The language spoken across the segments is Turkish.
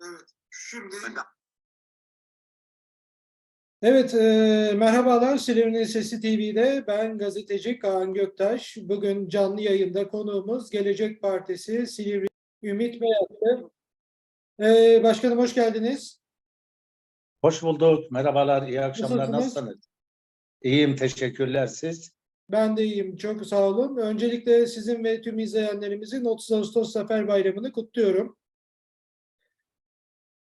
Evet. Şimdi Evet, e, merhabalar Silivri Sesi TV'de ben gazeteci Kaan Göktaş. Bugün canlı yayında konuğumuz Gelecek Partisi Silivri Ümit Beyazlı. E, başkanım hoş geldiniz. Hoş bulduk. Merhabalar, iyi akşamlar. Nasılsınız? Nasılsınız? İyiyim, teşekkürler. Siz? Ben de iyiyim, çok sağ olun. Öncelikle sizin ve tüm izleyenlerimizin 30 Ağustos Zafer Bayramı'nı kutluyorum.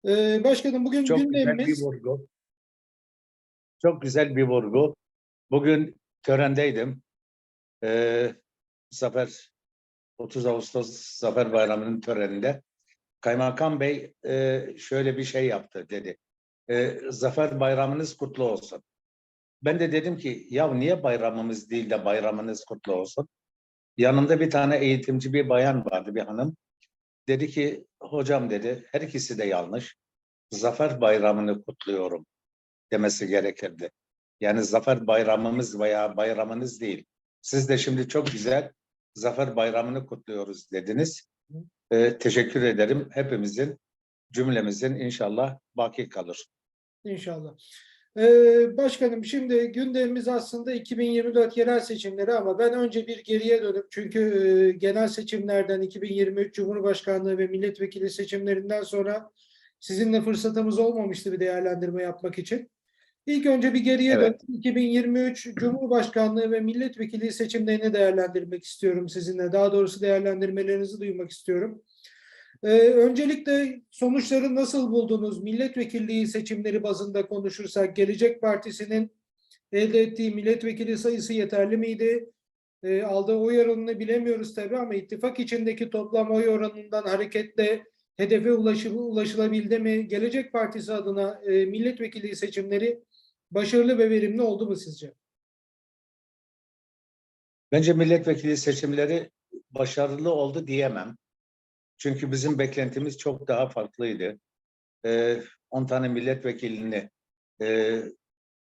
E, başkanım bugün Çok güzel bir gündemimiz... vurgu. Çok güzel bir vurgu. Bugün törendeydim. Ee, Zafer 30 Ağustos Zafer Bayramı'nın töreninde. Kaymakam Bey e, şöyle bir şey yaptı dedi. E, Zafer Bayramınız kutlu olsun. Ben de dedim ki ya niye bayramımız değil de bayramınız kutlu olsun? Yanımda bir tane eğitimci bir bayan vardı bir hanım. Dedi ki hocam dedi her ikisi de yanlış. Zafer Bayramı'nı kutluyorum demesi gerekirdi. Yani Zafer Bayramımız veya bayramınız değil. Siz de şimdi çok güzel Zafer Bayramı'nı kutluyoruz dediniz. Ee, teşekkür ederim. Hepimizin cümlemizin inşallah baki kalır. İnşallah. Ee, başkanım şimdi gündemimiz aslında 2024 yerel seçimleri ama ben önce bir geriye dönüp çünkü e, genel seçimlerden 2023 Cumhurbaşkanlığı ve milletvekili seçimlerinden sonra sizinle fırsatımız olmamıştı bir değerlendirme yapmak için. İlk önce bir geriye Evet. dönüp 2023 Cumhurbaşkanlığı ve milletvekili seçimlerini değerlendirmek istiyorum sizinle. Daha doğrusu değerlendirmelerinizi duymak istiyorum. Ee, öncelikle sonuçları nasıl buldunuz? Milletvekilliği seçimleri bazında konuşursak Gelecek Partisi'nin elde ettiği milletvekili sayısı yeterli miydi? Ee, aldığı oy oranını bilemiyoruz tabii ama ittifak içindeki toplam oy oranından hareketle hedefe ulaşıl ulaşılabildi mi? Gelecek Partisi adına e, milletvekilliği seçimleri başarılı ve verimli oldu mu sizce? Bence milletvekili seçimleri başarılı oldu diyemem. Çünkü bizim beklentimiz çok daha farklıydı. 10 tane milletvekilini e,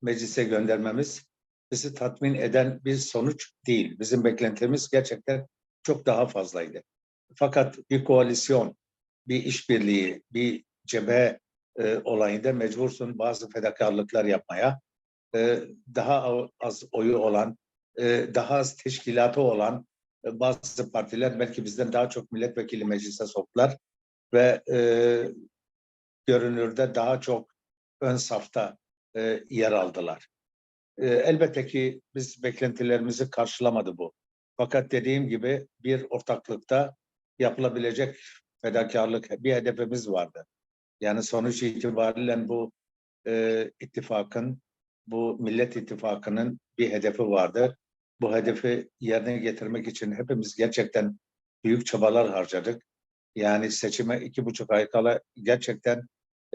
meclise göndermemiz bizi tatmin eden bir sonuç değil. Bizim beklentimiz gerçekten çok daha fazlaydı. Fakat bir koalisyon, bir işbirliği, bir cephe e, olayında mecbursun bazı fedakarlıklar yapmaya. E, daha az oyu olan, e, daha az teşkilatı olan e, bazı partiler belki bizden daha çok milletvekili meclise soktular ve e, görünürde daha çok ön safta e, yer aldılar. E, elbette ki biz beklentilerimizi karşılamadı bu. Fakat dediğim gibi bir ortaklıkta yapılabilecek fedakarlık bir hedefimiz vardı. Yani sonuç itibariyle bu e, ittifakın, bu Millet İttifakı'nın bir hedefi vardı. Bu hedefi yerine getirmek için hepimiz gerçekten büyük çabalar harcadık. Yani seçime iki buçuk ay kala gerçekten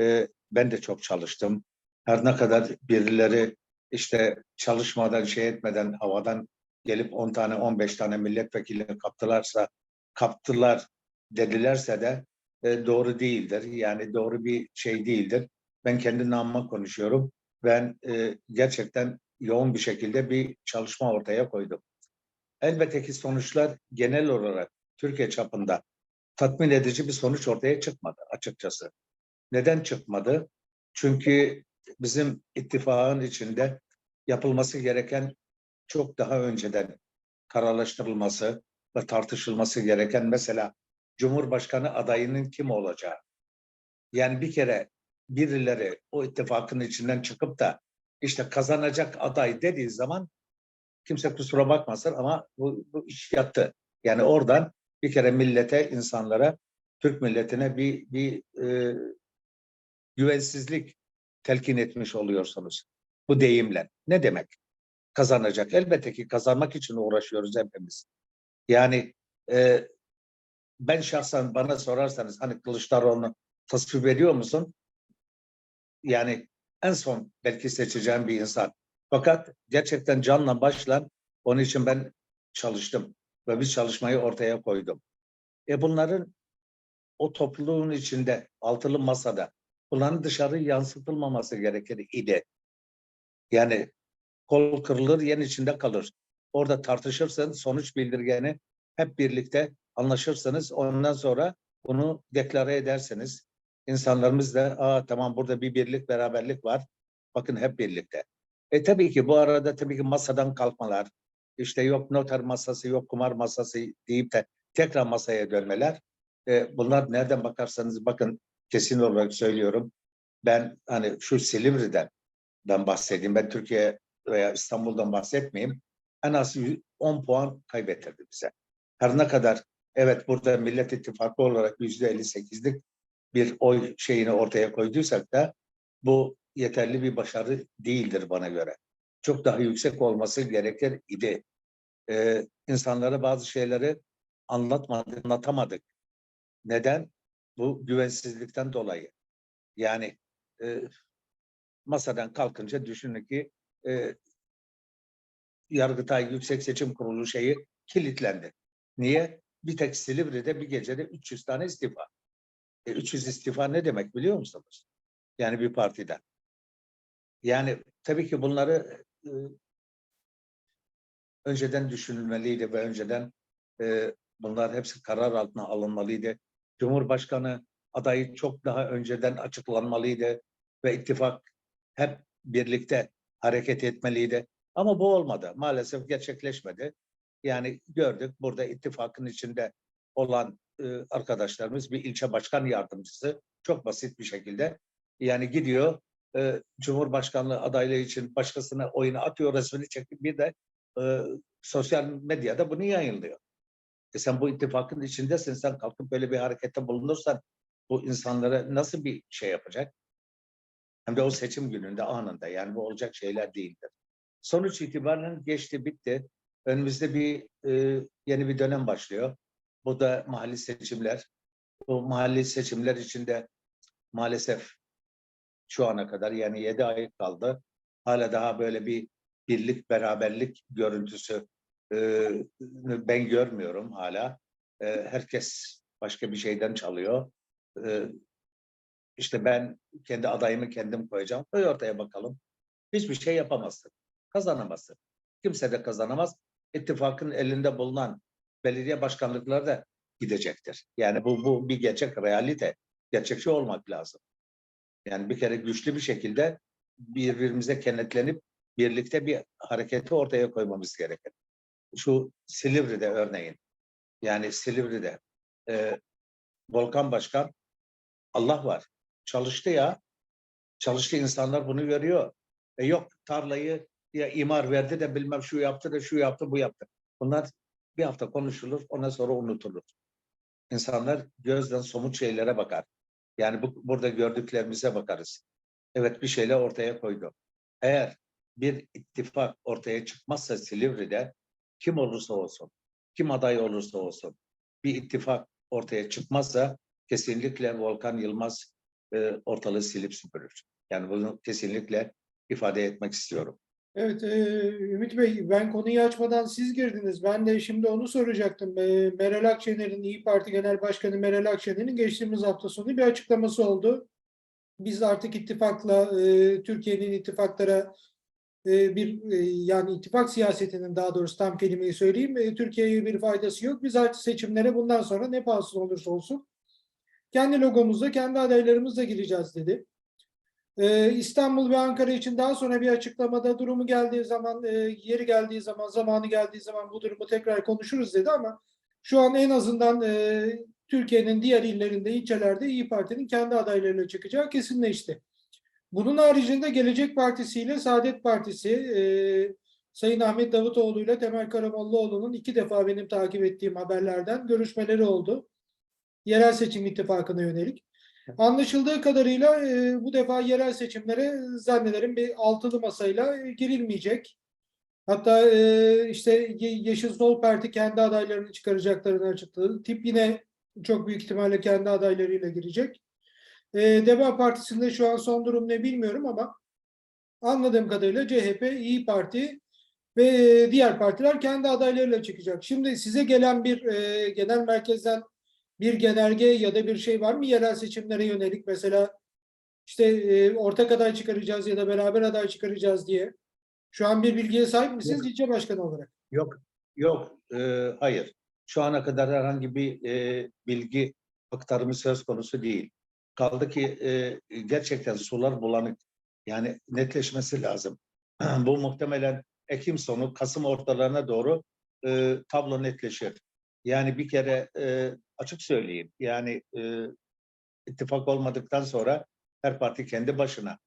e, ben de çok çalıştım. Her ne kadar birileri işte çalışmadan şey etmeden havadan gelip 10 tane 15 tane milletvekili kaptılarsa kaptılar dedilerse de e, doğru değildir. Yani doğru bir şey değildir. Ben kendi namıma konuşuyorum. Ben e, gerçekten yoğun bir şekilde bir çalışma ortaya koydum. Elbette ki sonuçlar genel olarak Türkiye çapında tatmin edici bir sonuç ortaya çıkmadı açıkçası. Neden çıkmadı? Çünkü bizim ittifakın içinde yapılması gereken çok daha önceden kararlaştırılması ve tartışılması gereken mesela Cumhurbaşkanı adayının kim olacağı. Yani bir kere birileri o ittifakın içinden çıkıp da işte kazanacak aday dediği zaman kimse kusura bakmasın ama bu, bu iş yattı. Yani oradan bir kere millete, insanlara, Türk milletine bir, bir e, güvensizlik telkin etmiş oluyorsunuz. Bu deyimle. Ne demek? Kazanacak. Elbette ki kazanmak için uğraşıyoruz hepimiz. Yani e, ben şahsen bana sorarsanız hani Kılıçdaroğlu'nu tasvip ediyor musun? Yani en son belki seçeceğim bir insan. Fakat gerçekten canla başla onun için ben çalıştım ve bir çalışmayı ortaya koydum. E bunların o topluluğun içinde altılı masada bunların dışarı yansıtılmaması gerekir idi. Yani kol kırılır yen içinde kalır. Orada tartışırsın sonuç bildirgeni hep birlikte anlaşırsınız. Ondan sonra bunu deklare edersiniz. İnsanlarımız da Aa, tamam burada bir birlik beraberlik var. Bakın hep birlikte. E tabii ki bu arada tabii ki masadan kalkmalar, işte yok noter masası, yok kumar masası deyip de tekrar masaya dönmeler. E, bunlar nereden bakarsanız bakın kesin olarak söylüyorum. Ben hani şu Silivri'den ben bahsedeyim. Ben Türkiye veya İstanbul'dan bahsetmeyeyim. En az 10 puan kaybettirdi bize. Her ne kadar evet burada Millet İttifakı olarak yüzde 58'lik bir oy şeyini ortaya koyduysak da bu yeterli bir başarı değildir bana göre. Çok daha yüksek olması gerekir idi. Ee, insanlara bazı şeyleri anlatmadık, anlatamadık. Neden? Bu güvensizlikten dolayı. Yani e, masadan kalkınca düşünün ki e, Yargıtay Yüksek Seçim Kurulu şeyi kilitlendi. Niye? Bir tek Silivri'de bir gecede 300 tane istifa. E, 300 istifa ne demek biliyor musunuz? Yani bir partiden. Yani tabii ki bunları e, önceden düşünülmeliydi ve önceden e, bunlar hepsi karar altına alınmalıydı. Cumhurbaşkanı adayı çok daha önceden açıklanmalıydı ve ittifak hep birlikte hareket etmeliydi. Ama bu olmadı. Maalesef gerçekleşmedi. Yani gördük burada ittifakın içinde olan e, arkadaşlarımız bir ilçe başkan yardımcısı çok basit bir şekilde yani gidiyor e, Cumhurbaşkanlığı adaylığı için başkasına oyunu atıyor resmini çekip bir de e, sosyal medyada bunu yayınlıyor. E sen bu ittifakın içindesin sen kalkıp böyle bir harekette bulunursan bu insanlara nasıl bir şey yapacak? Hem de o seçim gününde anında yani bu olacak şeyler değildir. Sonuç itibariyle geçti bitti. Önümüzde bir e, yeni bir dönem başlıyor. Bu da mahalli seçimler. Bu mahalli seçimler içinde maalesef şu ana kadar yani yedi ay kaldı. Hala daha böyle bir birlik, beraberlik görüntüsü e, ben görmüyorum hala. E, herkes başka bir şeyden çalıyor. E, işte ben kendi adayımı kendim koyacağım. Koy ortaya bakalım. Hiçbir şey yapamazsın. Kazanamazsın. Kimse de kazanamaz. İttifakın elinde bulunan belediye başkanlıkları da gidecektir. Yani bu, bu bir gerçek realite. Gerçekçi olmak lazım. Yani bir kere güçlü bir şekilde birbirimize kenetlenip birlikte bir hareketi ortaya koymamız gerekir. Şu Silivri'de örneğin, yani Silivri'de e, Volkan Başkan Allah var. Çalıştı ya. Çalıştı insanlar bunu görüyor. E yok tarlayı ya imar verdi de bilmem şu yaptı da şu yaptı bu yaptı. Bunlar bir hafta konuşulur ondan sonra unutulur. İnsanlar gözden somut şeylere bakar. Yani bu, burada gördüklerimize bakarız. Evet bir şeyler ortaya koydu. Eğer bir ittifak ortaya çıkmazsa Silivri'de kim olursa olsun, kim aday olursa olsun bir ittifak ortaya çıkmazsa kesinlikle Volkan Yılmaz e, ortalığı silip süpürür. Yani bunu kesinlikle ifade etmek istiyorum. Evet, e, Ümit Bey, ben konuyu açmadan siz girdiniz. Ben de şimdi onu soracaktım. E, Meral Akşener'in, İyi Parti Genel Başkanı Meral Akşener'in geçtiğimiz hafta sonu bir açıklaması oldu. Biz artık ittifakla, e, Türkiye'nin ittifaklara e, bir, e, yani ittifak siyasetinin daha doğrusu tam kelimeyi söyleyeyim, e, Türkiye'ye bir faydası yok. Biz artık seçimlere bundan sonra ne pahasına olursa olsun kendi logomuzla, kendi adaylarımızla gireceğiz dedi. Ee, İstanbul ve Ankara için daha sonra bir açıklamada durumu geldiği zaman, e, yeri geldiği zaman, zamanı geldiği zaman bu durumu tekrar konuşuruz dedi ama şu an en azından e, Türkiye'nin diğer illerinde, ilçelerde İyi Parti'nin kendi adaylarıyla çıkacağı kesinleşti. Bunun haricinde Gelecek Partisi ile Saadet Partisi, e, Sayın Ahmet Davutoğlu ile Temel Karamollaoğlu'nun iki defa benim takip ettiğim haberlerden görüşmeleri oldu. Yerel seçim ittifakına yönelik. Anlaşıldığı kadarıyla e, bu defa yerel seçimlere zannederim bir altılı masayla e, girilmeyecek. Hatta e, işte Ye- Yeşil Sol Parti kendi adaylarını çıkaracaklarını açıkladı. Tip yine çok büyük ihtimalle kendi adaylarıyla girecek. E, Deva Partisi'nde şu an son durum ne bilmiyorum ama anladığım kadarıyla CHP, İyi Parti ve e, diğer partiler kendi adaylarıyla çıkacak. Şimdi size gelen bir e, genel merkezden bir genelge ya da bir şey var mı yerel seçimlere yönelik mesela işte e, ortak aday çıkaracağız ya da beraber aday çıkaracağız diye. Şu an bir bilgiye sahip misiniz ilçe başkanı olarak? Yok, yok, e, hayır. Şu ana kadar herhangi bir e, bilgi aktarımı söz konusu değil. Kaldı ki e, gerçekten sular bulanık. Yani netleşmesi lazım. Bu muhtemelen Ekim sonu, Kasım ortalarına doğru e, tablo netleşir. Yani bir kere e, açık söyleyeyim. Yani e, ittifak olmadıktan sonra her parti kendi başına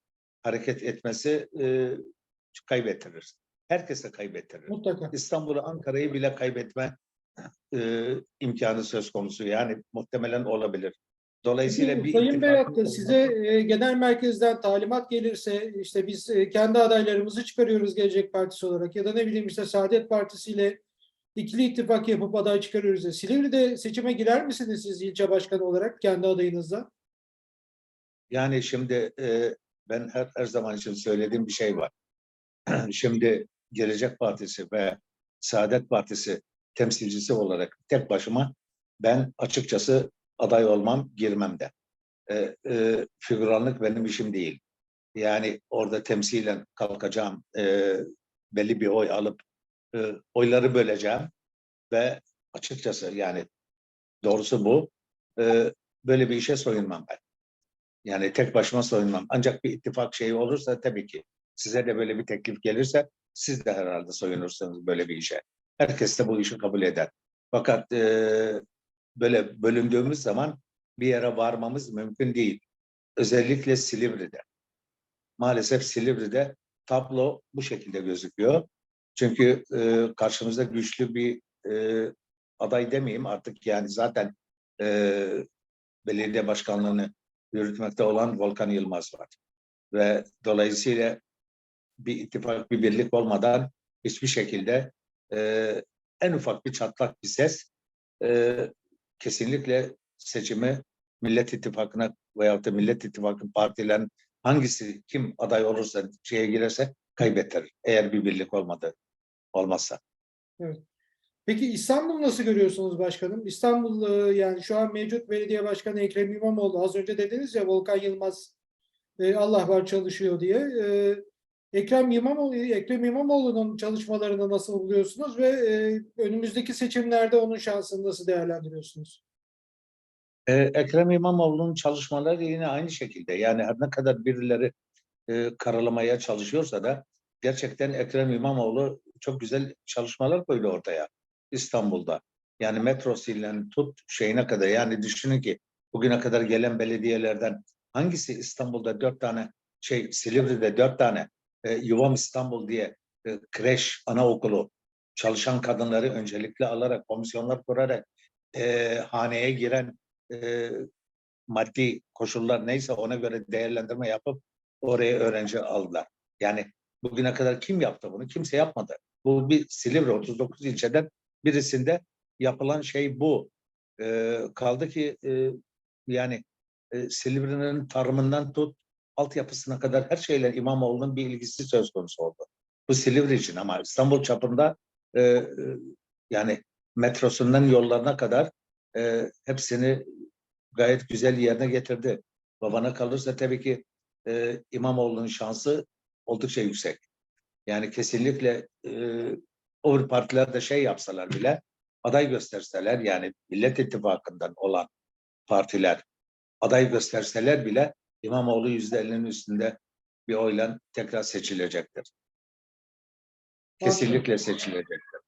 hareket etmesi e, kaybettirir. Herkese kaybettirir. Mutlaka. İstanbul'u, Ankara'yı bile kaybetme e, imkanı söz konusu. Yani muhtemelen olabilir. Dolayısıyla Peki, bir Sayın Beyatlı olması- size e, genel merkezden talimat gelirse işte biz e, kendi adaylarımızı çıkarıyoruz Gelecek Partisi olarak ya da ne bileyim işte Saadet Partisi ile ikili ittifak yapıp aday çıkarıyoruz. ya. Silivri'de seçime girer misiniz siz ilçe başkanı olarak kendi adayınızla? Yani şimdi e, ben her, her zaman için söylediğim bir şey var. şimdi Gelecek Partisi ve Saadet Partisi temsilcisi olarak tek başıma ben açıkçası aday olmam, girmem de. E, e, figüranlık benim işim değil. Yani orada temsilen kalkacağım, e, belli bir oy alıp e, oyları böleceğim ve açıkçası yani doğrusu bu. E, böyle bir işe soyunmam ben. Yani tek başıma soyunmam. Ancak bir ittifak şeyi olursa tabii ki size de böyle bir teklif gelirse siz de herhalde soyunursunuz böyle bir işe. Herkes de bu işi kabul eder. Fakat e, böyle bölündüğümüz zaman bir yere varmamız mümkün değil. Özellikle Silivri'de. Maalesef Silivri'de tablo bu şekilde gözüküyor. Çünkü e, karşımızda güçlü bir e, aday demeyeyim artık yani zaten e, belediye başkanlığını yürütmekte olan Volkan Yılmaz var. Ve dolayısıyla bir ittifak, bir birlik olmadan hiçbir şekilde e, en ufak bir çatlak bir ses e, kesinlikle seçimi Millet İttifakı'na veyahut da Millet İttifakı partilerin hangisi kim aday olursa şeye girerse kaybettirir. Eğer bir birlik olmadı olmazsa. Peki İstanbul nasıl görüyorsunuz başkanım? İstanbul e, yani şu an mevcut belediye başkanı Ekrem İmamoğlu az önce dediniz ya Volkan Yılmaz e, Allah var çalışıyor diye. E, Ekrem İmamoğlu Ekrem İmamoğlu'nun çalışmalarını nasıl buluyorsunuz ve önümüzdeki seçimlerde onun şansını nasıl değerlendiriyorsunuz? Ee, Ekrem İmamoğlu'nun çalışmaları yine aynı şekilde. Yani her ne kadar birileri e, karalamaya çalışıyorsa da gerçekten Ekrem İmamoğlu çok güzel çalışmalar koydu ortaya İstanbul'da. Yani metrosuyla tut şeyine kadar yani düşünün ki bugüne kadar gelen belediyelerden hangisi İstanbul'da dört tane şey Silivri'de dört tane e, Yuvam İstanbul diye e, kreş, anaokulu çalışan kadınları öncelikle alarak komisyonlar kurarak e, haneye giren e, maddi koşullar neyse ona göre değerlendirme yapıp oraya öğrenci aldılar. Yani bugüne kadar kim yaptı bunu? Kimse yapmadı. Bu bir Silivri 39 ilçeden birisinde yapılan şey bu. E, kaldı ki e, yani e, Silivri'nin tarımından tut altyapısına kadar her şeyle İmamoğlu'nun bir ilgisi söz konusu oldu. Bu Silivri için ama İstanbul çapında e, e, yani metrosundan yollarına kadar e, hepsini gayet güzel yerine getirdi. Babana kalırsa tabii ki e, İmamoğlu'nun şansı oldukça yüksek. Yani kesinlikle e, o partiler de şey yapsalar bile aday gösterseler yani Millet İttifakı'ndan olan partiler aday gösterseler bile İmamoğlu yüzde ellinin üstünde bir oyla tekrar seçilecektir. Kesinlikle seçilecektir.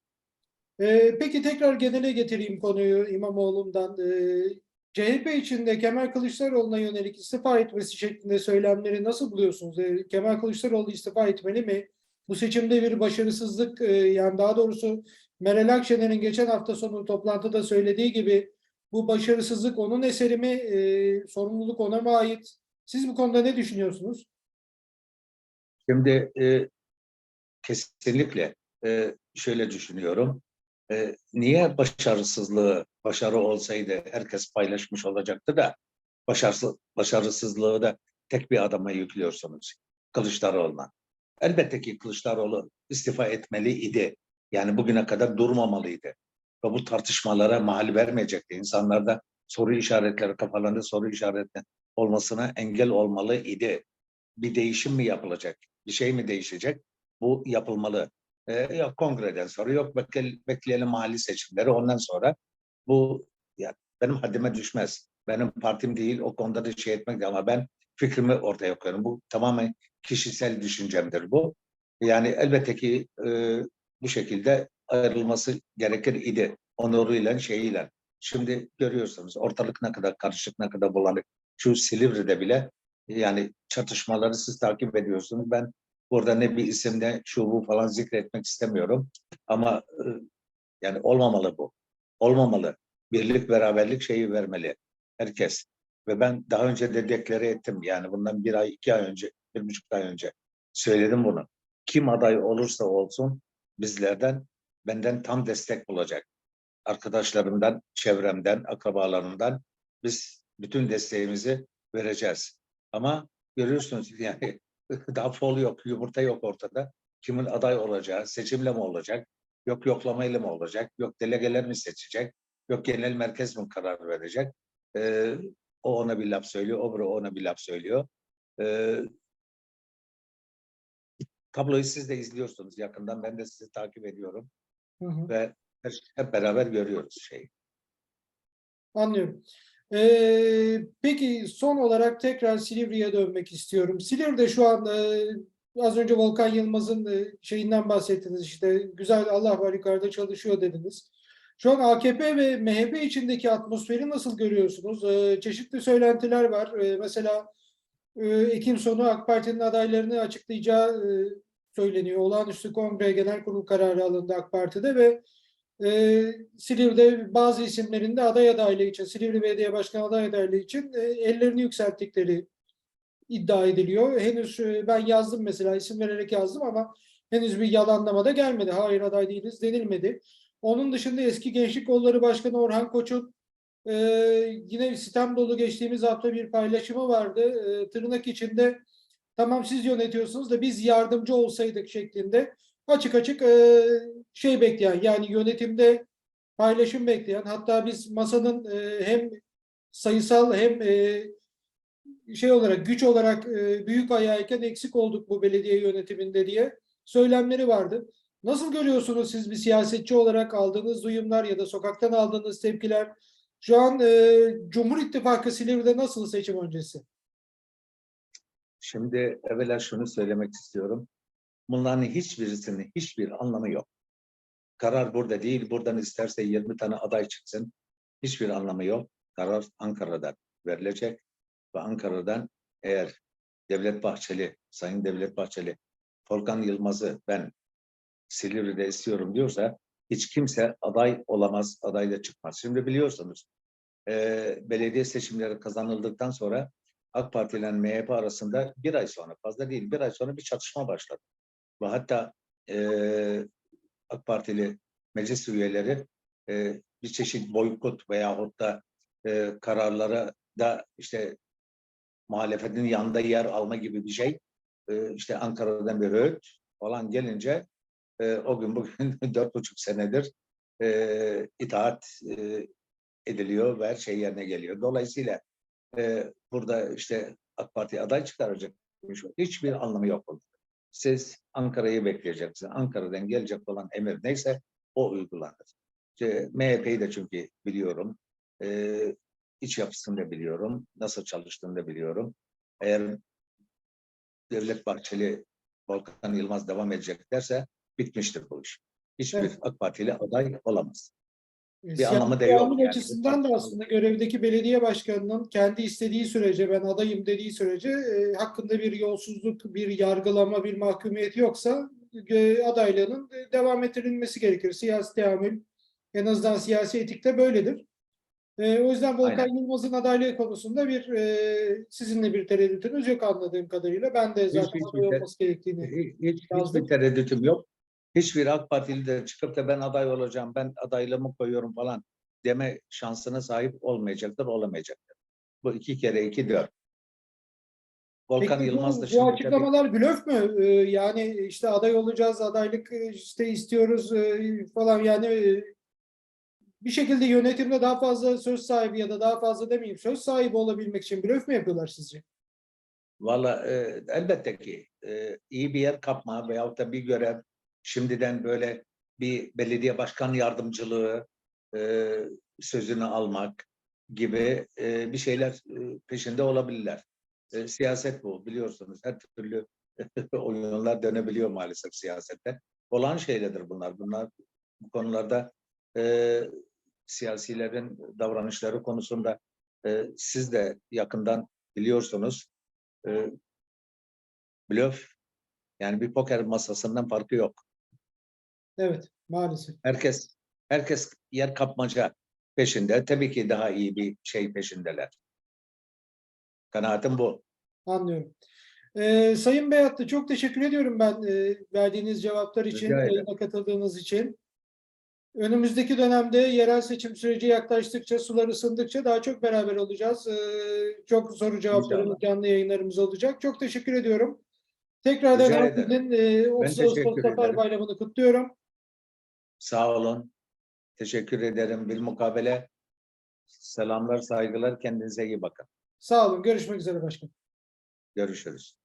Ee, peki tekrar genele getireyim konuyu İmamoğlu'ndan. Ee, CHP içinde Kemal Kılıçdaroğlu'na yönelik istifa etmesi şeklinde söylemleri nasıl buluyorsunuz? Ee, Kemal Kılıçdaroğlu istifa etmeli mi? Bu seçimde bir başarısızlık, e, yani daha doğrusu Meral Akşener'in geçen hafta sonu toplantıda söylediği gibi bu başarısızlık onun eseri mi, e, sorumluluk ona mı ait? Siz bu konuda ne düşünüyorsunuz? Şimdi e, kesinlikle e, şöyle düşünüyorum. E, niye başarısızlığı, başarı olsaydı herkes paylaşmış olacaktı da başarısız, başarısızlığı da tek bir adama yüklüyorsunuz. Kılıçdaroğlu'na. Elbette ki Kılıçdaroğlu istifa etmeli idi. Yani bugüne kadar durmamalıydı. Ve bu tartışmalara mahal vermeyecekti. İnsanlarda soru işaretleri, kafalarında soru işaretleri olmasına engel olmalı idi. Bir değişim mi yapılacak? Bir şey mi değişecek? Bu yapılmalı. Ee, yok kongreden sonra yok bekle, bekleyelim mahalli seçimleri ondan sonra bu ya benim haddime düşmez. Benim partim değil o konuda da şey etmek ama ben fikrimi ortaya koyuyorum. Bu tamamen kişisel düşüncemdir bu. Yani elbette ki e, bu şekilde ayrılması gerekir idi onuruyla şeyiyle. Şimdi görüyorsunuz ortalık ne kadar karışık ne kadar bulanık. Şu Silivri'de bile yani çatışmaları siz takip ediyorsunuz. Ben burada ne bir isim ne şu bu falan zikretmek istemiyorum. Ama e, yani olmamalı bu. Olmamalı. Birlik beraberlik şeyi vermeli herkes. Ve ben daha önce de deklare ettim. Yani bundan bir ay, iki ay önce, bir buçuk ay önce söyledim bunu. Kim aday olursa olsun bizlerden, benden tam destek bulacak. Arkadaşlarımdan, çevremden, akrabalarımdan biz bütün desteğimizi vereceğiz. Ama görüyorsunuz yani daha fol yok, yumurta yok ortada. Kimin aday olacağı, seçimle mi olacak, yok yoklamayla mı olacak, yok delegeler mi seçecek, yok genel merkez mi karar verecek? Ee, o ona bir laf söylüyor, o ona bir laf söylüyor. Ee, tabloyu siz de izliyorsunuz yakından. Ben de sizi takip ediyorum Hı hı. ve hep beraber görüyoruz şeyi. Anlıyorum. Ee, peki son olarak tekrar Silivri'ye dönmek istiyorum. Silivri'de şu an e, az önce Volkan Yılmaz'ın e, şeyinden bahsettiniz işte güzel Allah var yukarıda çalışıyor dediniz. Şu an AKP ve MHP içindeki atmosferi nasıl görüyorsunuz? Ee, çeşitli söylentiler var. Ee, mesela e, Ekim sonu AK Parti'nin adaylarını açıklayacağı e, söyleniyor. Olağanüstü Kongre Genel Kurul kararı alındı AK Parti'de ve e, Silivri'de bazı isimlerin de aday adaylığı için, Silivri Belediye Başkanı aday adaylığı için e, ellerini yükselttikleri iddia ediliyor. Henüz e, ben yazdım mesela isim vererek yazdım ama henüz bir yalanlama da gelmedi. Hayır aday değiliz denilmedi. Onun dışında eski Gençlik Kolları Başkanı Orhan Koç'un e, yine sitem geçtiğimiz hafta bir paylaşımı vardı. E, tırnak içinde tamam siz yönetiyorsunuz da biz yardımcı olsaydık şeklinde açık açık e, şey bekleyen yani yönetimde paylaşım bekleyen hatta biz masanın e, hem sayısal hem e, şey olarak güç olarak e, büyük ayağıyken eksik olduk bu belediye yönetiminde diye söylemleri vardı. Nasıl görüyorsunuz siz bir siyasetçi olarak aldığınız duyumlar ya da sokaktan aldığınız tepkiler? Şu an e, Cumhur İttifakı Silivri'de nasıl seçim öncesi? Şimdi evvela şunu söylemek istiyorum. Bunların hiçbirisinin hiçbir anlamı yok. Karar burada değil. Buradan isterse 20 tane aday çıksın. Hiçbir anlamı yok. Karar Ankara'dan verilecek. Ve Ankara'dan eğer Devlet Bahçeli, Sayın Devlet Bahçeli, Volkan Yılmaz'ı ben Silivri'de istiyorum diyorsa hiç kimse aday olamaz, aday da çıkmaz. Şimdi biliyorsunuz e, belediye seçimleri kazanıldıktan sonra AK Parti ile MHP arasında bir ay sonra, fazla değil bir ay sonra bir çatışma başladı. Ve hatta e, AK Partili meclis üyeleri e, bir çeşit boykot veyahut da e, kararlara da işte muhalefetin yanında yer alma gibi bir şey e, işte Ankara'dan bir öğüt falan gelince e, o gün bugün dört buçuk senedir e, itaat e, ediliyor ve her şey yerine geliyor. Dolayısıyla e, burada işte AK Parti aday çıkaracak hiçbir anlamı yok. bunun. Siz Ankara'yı bekleyeceksiniz. Ankara'dan gelecek olan emir neyse o uygulanır. İşte MHP'yi de çünkü biliyorum. E, iç yapısını da biliyorum. Nasıl çalıştığını da biliyorum. Eğer Devlet Bahçeli, Volkan Yılmaz devam edecek derse bitmiştir bu iş. Hiçbir Evet. AK Partili aday olamaz. Bir Bir anlamı da yok yani. açısından da aslında görevdeki belediye başkanının kendi istediği sürece ben adayım dediği sürece e, hakkında bir yolsuzluk, bir yargılama, bir mahkumiyet yoksa e, adaylığının e, devam ettirilmesi gerekir. Siyasi teamül en azından siyasi etikte böyledir. E, o yüzden Volkan Aynen. Yılmaz'ın adaylığı konusunda bir e, sizinle bir tereddütünüz yok anladığım kadarıyla. Ben de zaten hiç aday bir te- olması gerektiğini Hiç, hiç, Yazdım. hiçbir tereddütüm yok. Hiçbir AK Partili de çıkıp da ben aday olacağım, ben adaylığımı koyuyorum falan deme şansına sahip olmayacaktır, olamayacaktır. Bu iki kere iki dört. Volkan Peki Yılmaz bu, da bu şimdi tabii- açıklamalar blöf mü? Ee, yani işte aday olacağız, adaylık e, işte istiyoruz e, falan yani e, bir şekilde yönetimde daha fazla söz sahibi ya da daha fazla demeyeyim söz sahibi olabilmek için blöf mü yapıyorlar sizce? Valla e, elbette ki e, iyi bir yer kapma veyahut da bir görev şimdiden böyle bir belediye başkan yardımcılığı e, sözünü almak gibi e, bir şeyler e, peşinde olabilirler. E, siyaset bu biliyorsunuz. Her türlü oyunlar dönebiliyor maalesef siyasette. Olan şeylerdir bunlar. Bunlar bu konularda e, siyasilerin davranışları konusunda e, siz de yakından biliyorsunuz. E, blöf yani bir poker masasından farkı yok. Evet, maalesef. Herkes herkes yer kapmaca peşinde. Tabii ki daha iyi bir şey peşindeler. Kanaatim bu. Anlıyorum. Ee, Sayın Beyatlı çok teşekkür ediyorum ben e, verdiğiniz cevaplar için, yayına katıldığınız için. Önümüzdeki dönemde yerel seçim süreci yaklaştıkça, sular ısındıkça daha çok beraber olacağız. Ee, çok soru cevaplarımız, canlı yayınlarımız olacak. Çok teşekkür ediyorum. Tekrardan herkesin e, 30 teşekkür Ağustos Zafer. Bayramı'nı kutluyorum. Sağ olun. Teşekkür ederim. Bir mukabele. Selamlar, saygılar. Kendinize iyi bakın. Sağ olun. Görüşmek üzere başkanım. Görüşürüz.